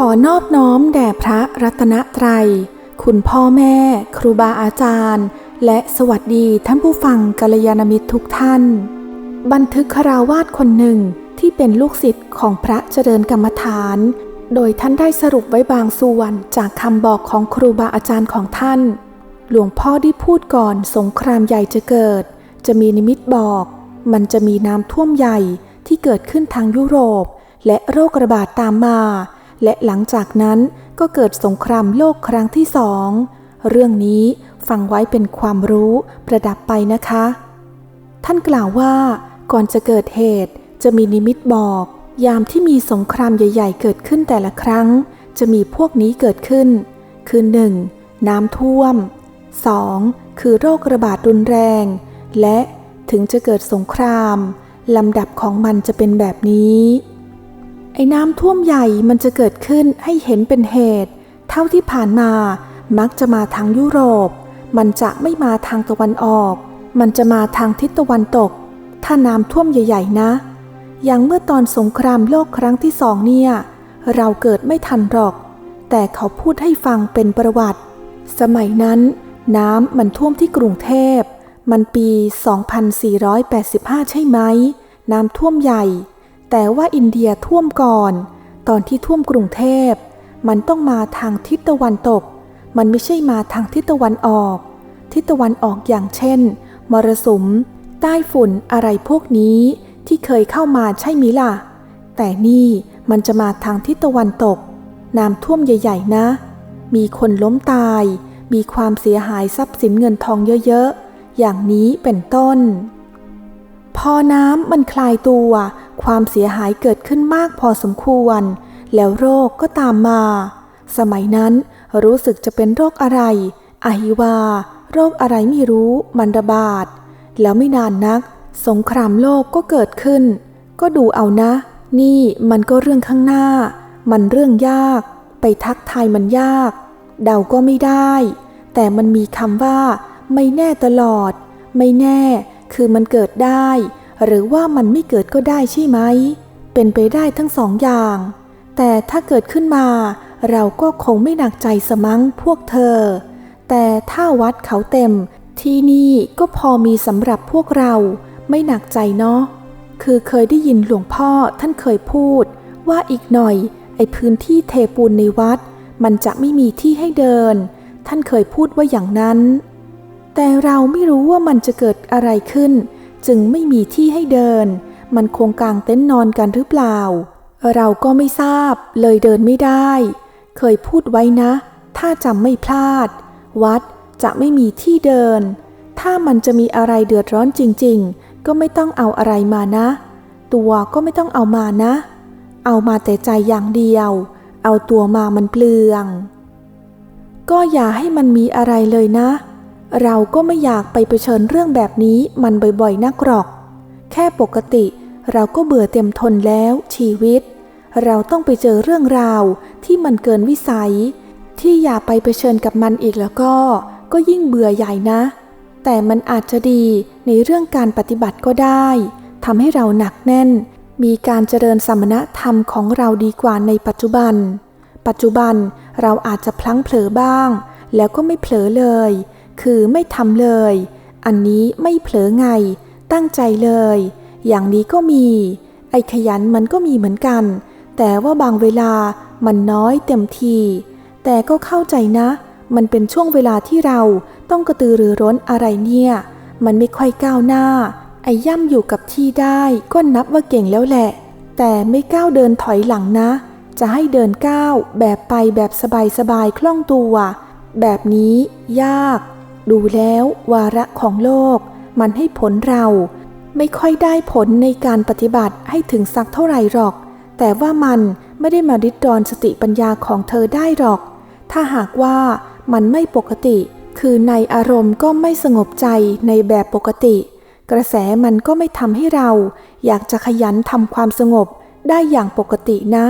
ขอนอบน้อมแด่พระรัตนตรัย คุณพ่อแม่ ครูบาอาจารย์ และสวัสดีท่านผู้ฟังกัลยาณมิตรทุกท่าน บันทึกคาราวาสคนหนึ่งที่เป็นลูกศิษย์ของพระเจริญกรรมฐาน โดยท่านได้สรุปไว้บางส่วนจากคำบอกของครูบาอาจารย์ของท่าน หลวงพ่อได้พูดก่อนสงครามใหญ่จะเกิด จะมีนิมิตบอก มันจะมีน้ำท่วมใหญ่ที่เกิดขึ้นทางยุโรป และโรคระบาดตามมา และหลังจากนั้นก็เกิดสงครามโลกครั้งที่สอง เรื่องนี้ฟังไว้เป็นความรู้ประดับไปนะคะ ท่านกล่าวว่าก่อนจะเกิดเหตุจะมีนิมิตบอก ยามที่มีสงครามใหญ่ ๆ เกิดขึ้นแต่ละครั้ง จะมีพวกนี้เกิดขึ้น คือ 1. น้ำท่วม 2. คือโรคระบาดรุนแรง และถึงจะเกิดสงครามลำดับของมันจะเป็นแบบนี้ ไอ้น้ำท่วมใหญ่มันจะเกิดขึ้นให้เห็นเป็นเหตุ เท่าที่ผ่านมามักจะมาทางยุโรป มันจะไม่มาทางตะวันออก มันจะมาทางทิศตะวันตก ถ้าน้ำท่วมใหญ่ ๆ นะ อย่างเมื่อตอนสงครามโลกครั้งที่สองเนี่ย เราเกิดไม่ทันหรอก แต่เขาพูดให้ฟังเป็นประวัติ สมัยนั้น น้ำมันท่วมที่กรุงเทพ มันปี 2485 ใช่ไหม น้ำท่วมใหญ่ แต่ว่าอินเดียท่วมก่อน ตอนที่ท่วมกรุงเทพ มันต้องมาทางทิศตะวันตก มันไม่ใช่มาทางทิศตะวันออก ทิศตะวันออกอย่างเช่น มรสุม ใต้ฝุ่นอะไรพวกนี้ที่เคยเข้ามาใช่มิล่ะ แต่นี่มันจะมาทางทิศตะวันตก น้ำท่วมใหญ่ ๆ นะ มีคนล้มตาย มีความเสียหายทรัพย์สินเงินทองเยอะๆ อย่างนี้เป็นต้น พอน้ำมันคลายตัว ความเสียหายเกิดขึ้นมากพอสมควร แล้วโรคก็ตามมา สมัยนั้นรู้สึกจะเป็นโรคอะไรอหิวา โรคอะไรไม่รู้มันระบาด แล้วไม่นานนัก สงครามโลกก็เกิดขึ้น ก็ดูเอานะ นี่มันก็เรื่องข้างหน้า มันเรื่องยาก ไปทักทายมันยาก เดาก็ไม่ได้ แต่มันมีคำว่า ไม่แน่ตลอด ไม่แน่ คือมันเกิดได้ หรือว่ามันไม่เกิดก็ได้ใช่ไหม เป็นไปได้ทั้งสองอย่าง แต่ถ้าเกิดขึ้นมา เราก็คงไม่หนักใจสมั้งพวกเธอ แต่ถ้าวัดเขาเต็ม ที่นี่ก็พอมีสำหรับพวกเรา ไม่หนักใจเนาะ คือเคยได้ยินหลวงพ่อท่านเคยพูด ว่าอีกหน่อย ไอพื้นที่เทปูนในวัด มันจะไม่มีที่ให้เดิน ท่านเคยพูดว่าอย่างนั้น แต่เราไม่รู้ว่ามันจะเกิดอะไรขึ้น จึงไม่มีที่ให้เดิน มันคงกางเต็นท์นอนกันหรือเปล่า เราก็ไม่ทราบเลยเดินไม่ได้ เคยพูดไว้นะ ถ้าจำไม่พลาด วัดจะไม่มีที่เดิน ถ้ามันจะมีอะไรเดือดร้อนจริง ๆ ก็ไม่ต้องเอาอะไรมานะ ตัวก็ไม่ต้องเอามานะ เอามาแต่ใจอย่างเดียว เอาตัวมามันเปลือง ก็อย่าให้มันมีอะไรเลยนะ เราก็ไม่อยากไปเผชิญเรื่องแบบนี้มันบ่อยๆนักหรอก แค่ปกติเราก็เบื่อเต็มทนแล้วชีวิต เราต้องไปเจอเรื่องราวที่มันเกินวิสัย ที่อย่าไปเผชิญกับมันอีกแล้วก็ ก็ยิ่งเบื่อใหญ่นะ แต่มันอาจจะดีในเรื่องการปฏิบัติก็ได้ทำให้เราหนักแน่น มีการเจริญสมณธรรมของเราดีกว่าในปัจจุบัน ปัจจุบันเราอาจจะพลั้งเผลอบ้าง แล้วก็ไม่เผลอเลย คือไม่ทำเลย อันนี้ไม่เผลอไง ตั้งใจเลย อย่างนี้ก็มี ไอ้ขยันมันก็มีเหมือนกัน แต่ว่าบางเวลามันน้อยเต็มที แต่ก็เข้าใจนะ มันเป็นช่วงเวลาที่เราต้องกระตือรือร้นอะไรเนี่ย มันไม่ค่อยก้าวหน้า ไอ้ย่ำอยู่กับที่ได้ก็นับว่าเก่งแล้วแหละ แต่ไม่ก้าวเดินถอยหลังนะ จะให้เดินก้าวแบบไปแบบสบายๆคล่องตัว แบบนี้ยาก ดูแล้ววาระของโลก มันให้ผลเรา ไม่ค่อยได้ผลในการปฏิบัติให้ถึงสักเท่าไหร่หรอก แต่ว่ามันไม่ได้มาริดรอนสติปัญญาของเธอได้หรอก ถ้าหากว่ามันไม่ปกติ คือในอารมณ์ก็ไม่สงบใจในแบบปกติ กระแสมันก็ไม่ทำให้เรา อยากจะขยันทำความสงบได้อย่างปกตินะ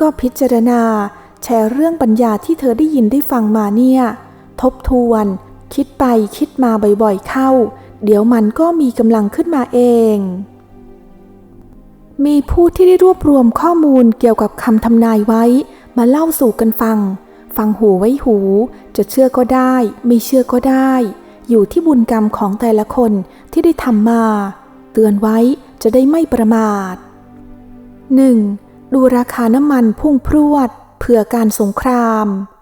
ก็พิจารณา แชร์เรื่องปัญญาที่เธอได้ยินได้ฟังมาเนี่ย ทบทวน คิดไปคิดมาบ่อยๆเข้า เดี๋ยวมันก็มีกำลังขึ้นมาเอง มีผู้ที่ได้รวบรวมข้อมูลเกี่ยวกับคำทำนายไว้ มาเล่าสู่กันฟัง ฟังหูไว้หู จะเชื่อก็ได้ ไม่เชื่อก็ได้ อยู่ที่บุญกรรมของแต่ละคนที่ได้ทำมา เตือนไว้จะได้ไม่ประมาท 1. ดูราคาน้ำมันพุ่งพรวดเผื่อการสงคราม 2.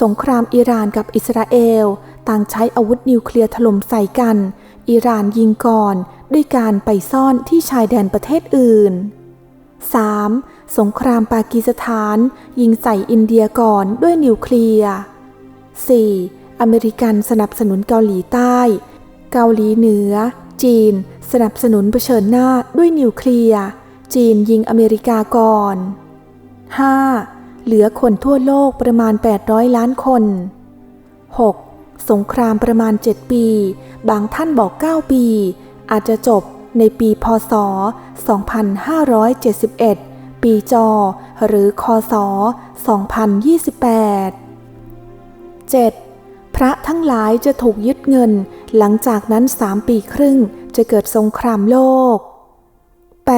สงครามอิหร่านกับอิสราเอล ต่างใช้อาวุธนิวเคลียร์ถล่มใส่กัน อิหร่านยิงก่อน ด้วยการไปซ่อนที่ชายแดนประเทศอื่น 3. สงครามปากีสถาน ยิงใส่อินเดียก่อนด้วยนิวเคลียร์ 4. อเมริกันสนับสนุนเกาหลีใต้ เกาหลีเหนือ จีน สนับสนุนเผชิญหน้าด้วยนิวเคลียร์ จีนยิงอเมริกาก่อน 5. เหลือคนทั่วโลกประมาณ 800 ล้านคน 6. สงครามประมาณ 7 ปี บางท่านบอก 9 ปี อาจจะจบในปีพศ 2571 ปีจอ หรือคศ 2028 7. พระทั้งหลายจะถูกยึดเงิน หลังจากนั้น3ปีครึ่งจะเกิดสงครามโลก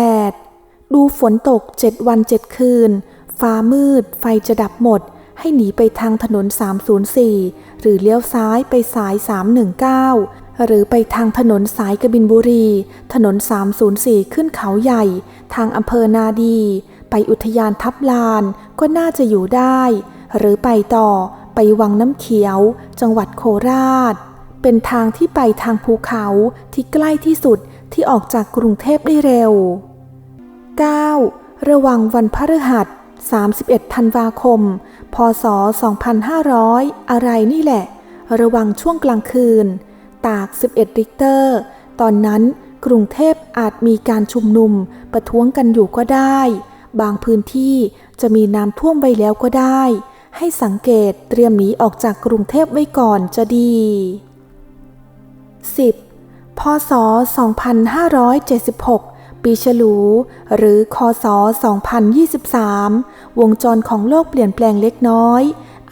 8. ดูฝนตก7วัน7คืน ฟ้ามืด ไฟจะดับหมด ให้หนีไปทางถนน 304 หรือเลี้ยวซ้ายไปสาย 319 หรือไปทางถนนสายกบินบุรี ถนน 304 ขึ้นเขาใหญ่ ทางอำเภอนาดี ไปอุทยานทับลานก็น่าจะอยู่ได้ หรือไปต่อไปวังน้ำเขียว จังหวัดโคราช เป็นทางที่ไปทางภูเขาที่ใกล้ที่สุดที่ออกจากกรุงเทพได้เร็ว 9. ระวังวันพฤหัส 31 ธันวาคม พศ 2500 อะไรนี่แหละ ระวังช่วงกลางคืน ตาก 11 ริกเตอร์ ตอนนั้นกรุงเทพอาจมีการชุมนุมประท้วงกันอยู่ก็ได้ บางพื้นที่จะมีน้ำท่วมไปแล้วก็ได้ ให้สังเกตเตรียมหนีออกจากกรุงเทพไว้ก่อนจะดี 10. พศ 2576 ปีฉลู หรือคศ 2023 วงจรของโลกเปลี่ยนแปลงเล็กน้อย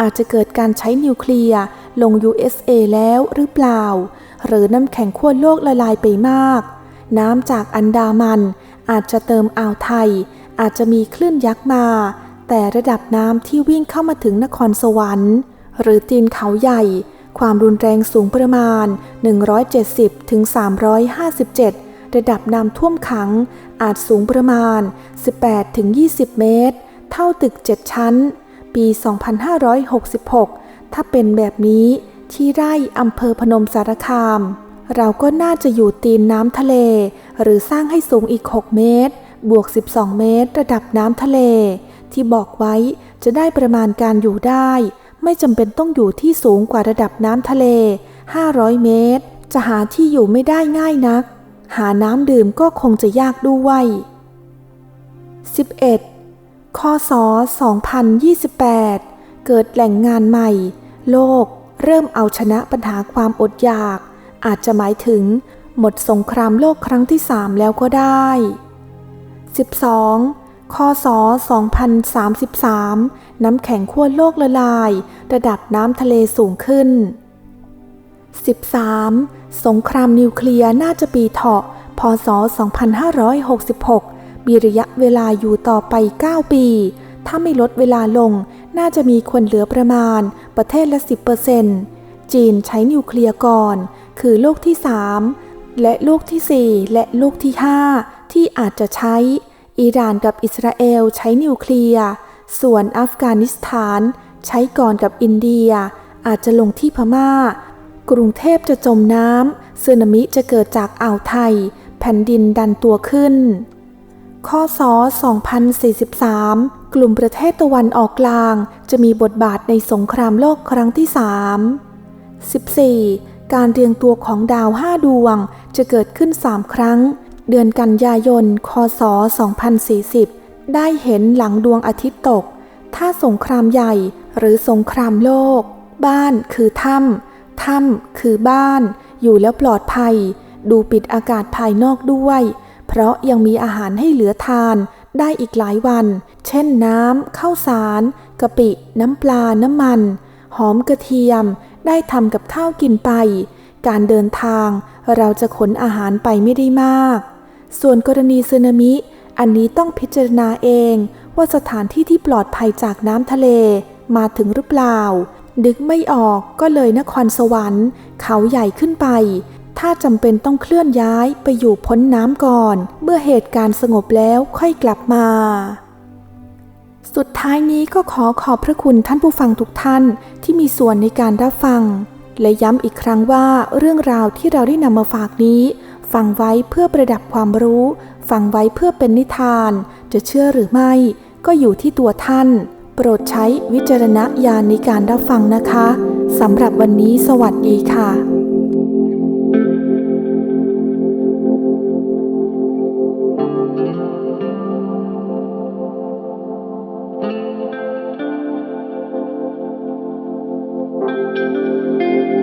อาจจะเกิดการใช้นิวเคลียร์ลง USA แล้วหรือเปล่า หรือน้ำแข็งขั้วโลกละลายไปมาก น้ำจากอันดามัน อาจจะเติมอ่าวไทย อาจจะมีคลื่นยักษ์มา แต่ระดับน้ำที่วิ่งเข้ามาถึงนครสวรรค์ หรือตีนเขาใหญ่ ความรุนแรงสูงประมาณ 170ถึง357 ระดับน้ำท่วมขังอาจสูงประมาณ 18-20 เมตร เท่าตึก 7 ชั้น ปี 2566 ถ้าเป็นแบบนี้ที่ไร่อำเภอพนมสารคาม เราก็น่าจะอยู่ตีนน้ำทะเล หรือสร้างให้สูงอีก 6 เมตร บวก 12 เมตร ระดับน้ำทะเล ที่บอกไว้จะได้ประมาณการอยู่ได้ ไม่จำเป็นต้องอยู่ที่สูงกว่าระดับน้ำทะเล 500 เมตร จะหาที่อยู่ไม่ได้ง่ายนัก หาน้ำดื่มก็คงจะยากด้วย 11. คศ2028 เกิดแหล่งงานใหม่ โลกเริ่มเอาชนะปัญหาความอดอยาก อาจจะหมายถึง หมดสงครามโลกครั้งที่ 3 แล้วก็ได้ 12. คศ2033 น้ำแข็งขั้วโลกละลาย ระดับน้ำทะเลสูงขึ้น 13. สงครามนิวเคลียร์น่าจะปีเถาะ พศ 2566 มีระยะเวลาอยู่ต่อไป 9 ปี ถ้าไม่ลดเวลาลง น่าจะมีคนเหลือประมาณ ประเทศละ 10%จีนใช้นิวเคลียร์ก่อน คือโลกที่ 3 และโลกที่ 4 และโลกที่ 5 ที่อาจจะใช้ อิหร่านกับอิสราเอลใช้นิวเคลียร์ส่วนอัฟกานิสถาน ใช้ก่อนกับอินเดีย อาจจะลงที่พม่า กรุงเทพจะจมน้ำสึนามิจะเกิดจากอ่าวไทย แผ่นดินดันตัวขึ้น ข้อศ2043 กลุ่มประเทศตะวันออกกลาง จะมีบทบาทในสงครามโลกครั้งที่ 3 14. การเรียงตัวของดาว 5 ดวงจะเกิดขึ้น 3 ครั้ง เดือนกันยายน คศ 2040 ได้เห็นหลังดวงอาทิตย์ตก ถ้าสงครามใหญ่หรือสงครามโลก บ้านคือถ้ำ ถ้ำคือบ้าน อยู่แล้วปลอดภัย ดูปิดอากาศภายนอกด้วย เพราะยังมีอาหารให้เหลือทานได้อีกหลายวัน เช่นน้ำข้าวสารกะปิ น้ำปลา น้ำมัน หอมกระเทียม ได้ทำกับข้าวกินไป การเดินทางเราจะขนอาหารไปไม่ได้มาก ส่วนกรณีสึนามิ อันนี้ต้องพิจารณาเอง ว่าสถานที่ที่ปลอดภัยจากน้ำทะเลมาถึงหรือเปล่า ดึกไม่ออกก็เลยนครสวรรค์ เขาใหญ่ขึ้นไป ถ้าจำเป็นต้องเคลื่อนย้ายไปอยู่พ้นน้ำก่อน เมื่อเหตุการณ์สงบแล้วค่อยกลับมา สุดท้ายนี้ก็ขอขอบพระคุณท่านผู้ฟังทุกท่านที่มีส่วนในการรับฟัง และย้ำอีกครั้งว่าเรื่องราวที่เราได้นำมาฝากนี้ ฟังไว้เพื่อประดับความรู้ ฟังไว้เพื่อเป็นนิทาน จะเชื่อหรือไม่ ก็อยู่ที่ตัวท่าน โปรดใช้วิจารณญาณในการรับฟังนะคะสำหรับวันนี้สวัสดีค่ะ